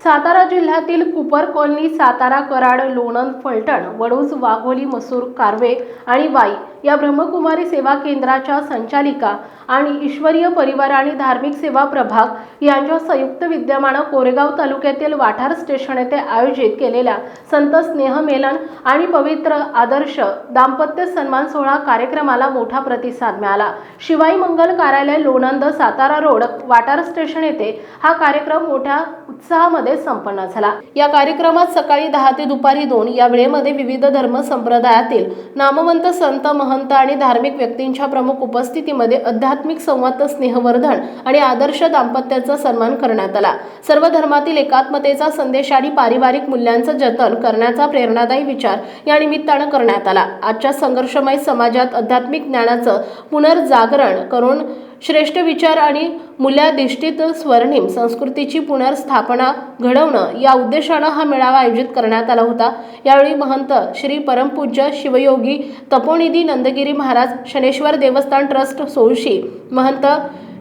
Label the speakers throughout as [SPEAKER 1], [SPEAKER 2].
[SPEAKER 1] सातारा जिल्ह्यातील Cooper colony Satara Karad Lonand Phaltan Vaduj Wagholi Masur Karve आणि वाई या ब्रह्मकुमारी सेवा केंद्राच्या संचालिका आणि ईश्वरीय परिवार आणि धार्मिक सेवा प्रभाग यांच्या संयुक्त विद्यमानं कोरेगाव तालुक्यातील वाठार स्टेशन येथे आयोजित केलेल्या संत स्नेहमेलन आणि पवित्र आदर्श दाम्पत्य सन्मान सोहळा कार्यक्रमाला मोठा प्रतिसाद मिळाला. शिवाई मंगल कार्यालय लोणंद सातारा रोड वाठार स्टेशन येथे हा कार्यक्रम मोठ्या उत्साहामध्ये संपन्न झाला. या कार्यक्रमात सकाळी दहा ते दुपारी दोन या वेळेमध्ये विविध धर्म संप्रदायातील नामवंत संत महंत आणि धार्मिक व्यक्तींच्या प्रमुख उपस्थितीमध्ये आध्यात्मिक संवाद स्नेहवर्धन आणि आदर्श दाम्पत्याचा सन्मान करण्यात आला. सर्व धर्मातील एकात्मतेचा संदेश आणि पारिवारिक मूल्यांचं जतन करण्याचा प्रेरणादायी विचार या निमित्तानं करण्यात आला. आजच्या संघर्षमय समाजात आध्यात्मिक ज्ञानाचं पुनर्जागरण करून श्रेष्ठ विचार आणि मूल्याधिष्ठित स्वर्णिम संस्कृतीची पुनर्स्थापना घडवणं या उद्देशानं हा मेळावा आयोजित करण्यात आला होता. यावेळी महंत श्री परमपूज्य शिवयोगी तपोनिधी नंदगिरी महाराज शनेश्वर देवस्थान ट्रस्ट सोळशी महंत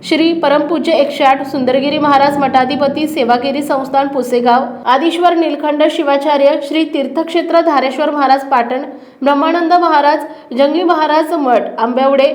[SPEAKER 1] श्री परमपूज्य एकशे आठ सुंदरगिरी महाराज मठाधिपती सेवागिरी संस्थान पुसेगाव आदिश्वर नीलखंड शिवाचार्य श्री तीर्थक्षेत्र धारेश्वर महाराज पाटण ब्रह्मानंद महाराज जंगली महाराज मठ आंबेवडे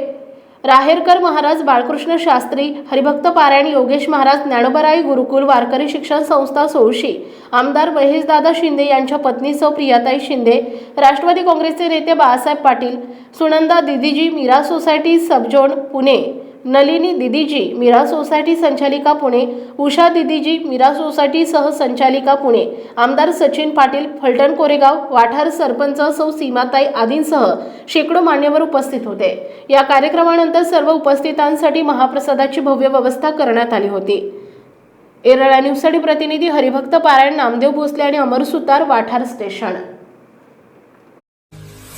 [SPEAKER 1] राहेरकर महाराज बाळकृष्ण शास्त्री हरिभक्त पारायण योगेश महाराज ज्ञानोबराई गुरुकुल वारकरी शिक्षण संस्था सोळशी आमदार महेशदादा शिंदे यांच्या पत्नी सौ प्रियाताई शिंदे राष्ट्रवादी काँग्रेसचे नेते Balasaheb Patil Sunanda Didiji Meera society subzone Pune. Nalini Didiji Meera society संचालिका पुणे उषा दिदीजी मीरा सोसायटी सहसंचालिका पुणे आमदार सचिन पाटील फलटण कोरेगाव वाठार सरपंच सौ सीमाताई आदींसह शेकडो मान्यवर उपस्थित होते. या कार्यक्रमानंतर सर्व उपस्थितांसाठी महाप्रसादाची भव्य व्यवस्था करण्यात आली होती. एरळा न्यूजसाठी प्रतिनिधी हरिभक्त पारायण नामदेव भोसले आणि अमर सुतार वाठार स्टेशन.